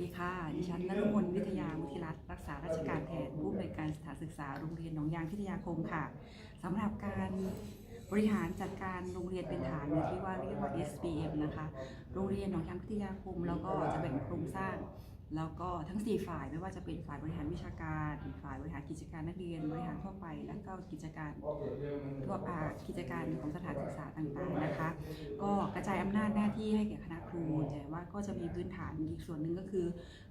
ดีค่ะ ดิฉันนรมนวิทยามุทิรัตน์รักษาราชการแทนผู้อำนวยการสถานศึกษาโรงเรียนหนองยางพิทยาคมค่ะสำหรับการบริหารจัดการโรงเรียนเป็นฐานหรือที่ว่าเรียกว่า SPM นะคะ โรงเรียนหนองยางพิทยาคม แล้วก็จะแบ่งโครงสร้าง แล้วก็ทั้ง 4 ฝ่ายไม่ว่าจะเป็นฝ่ายบริหารวิชาการ ฝ่ายบริหารกิจการนักเรียน บริหารทั่วไป แล้วก็กิจการทั่วไปกิจการของสถานศึกษาต่างๆนะคะ ก็กระจายอำนาจหน้าที่ให้แก่คณะครูแต่ว่าก็จะมีพื้นฐานอีกส่วนหนึ่งก็คือ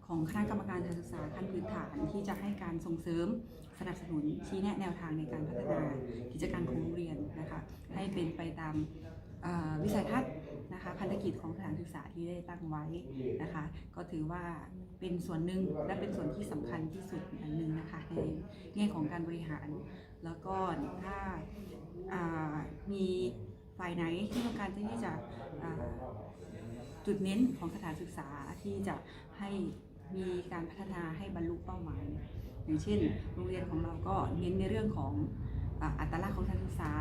ของคณะกรรมการการศึกษาขั้นพื้นฐานที่จะให้การส่งเสริมสนับสนุนชี้แนะแนวทางในการพัฒนากิจการของโรงเรียนนะคะให้เป็นไปตาม วิสัยทัศน์นะคะพันธกิจของสถานศึกษาที่ได้ตั้งไว้นะคะ ก็ถือว่าเป็นส่วนหนึ่งและเป็นส่วนที่สำคัญที่สุดอันหนึ่งนะคะในแง่ของการบริหาร แล้วก็ถ้าามีฝ่ายไหนที่ต้องการที่จะจุดเน้นของสถานศึกษาที่จะให้มีการพัฒนาให้บรรลุเป้าหมาย อย่างเช่น โรงเรียนของเราก็เน้นในเรื่องของ อัตลักษณ์ของสถานศึกษา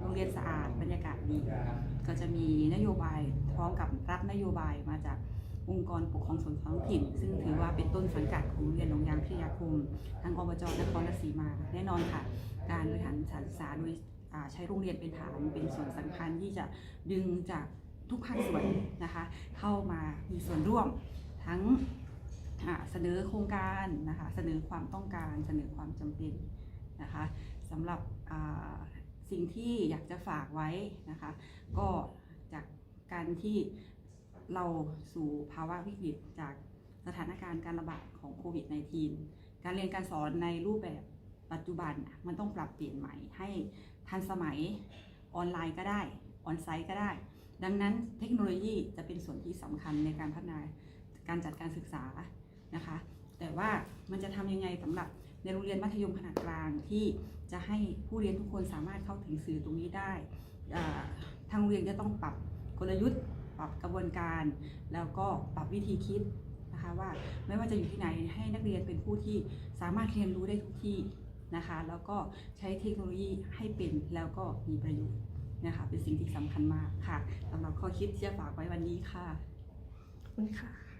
โรงเรียนสะอาด บรรยากาศดี ก็จะมีนโยบายพร้อมกับรับนโยบายมาจากองค์กรปกครองส่วนท้องถิ่น ซึ่งถือว่าเป็นต้นสังกัดของโรงเรียนหนองยางพิทยาคม ทางอบจนครราชสีมา แน่นอนค่ะ การบริหารสานศึกษาโดยใช้โรงเรียนเป็นฐานเป็นส่วนสำคัญที่จะดึงจากทุกภาคส่วนนะคะ เข้ามามีส่วนร่วมทั้งเสนอโครงการนะคะ เสนอความต้องการ เสนอความจำเป็น นะคะสำหรับสิ่งที่อยากจะฝากไว้นะคะ ก็จากการที่เราสู่ภาวะวิกฤตจากสถานการณ์การระบาดของโควิด -19 การเรียนการสอนในรูปแบบปัจจุบันมันต้องปรับเปลี่ยนใหม่ให้ทันสมัยออนไลน์ก็ได้ออนไซต์ก็ได้ ดังนั้นเทคโนโลยีจะเป็นส่วนที่สำคัญในการพัฒนาการจัดการศึกษานะคะ แต่ว่ามันจะทำยังไงสำหรับ ในโรงเรียนมัธยมขนาดกลางที่จะให้ผู้เรียนทุกคนสามารถเข้าถึงสื่อตรงนี้ได้ ทางโรงเรียนจะต้องปรับกลยุทธ์ ปรับกระบวนการ แล้วก็ปรับวิธีคิดนะคะว่าไม่ว่าจะอยู่ที่ไหนให้นักเรียนเป็นผู้ที่สามารถเรียนรู้ได้ทุกที่นะคะแล้วก็ใช้เทคโนโลยีให้เป็นแล้วก็มีประโยชน์นะคะเป็นสิ่งที่สำคัญมากค่ะสำหรับข้อคิดที่จะฝากไว้วันนี้ค่ะขอบคุณค่ะ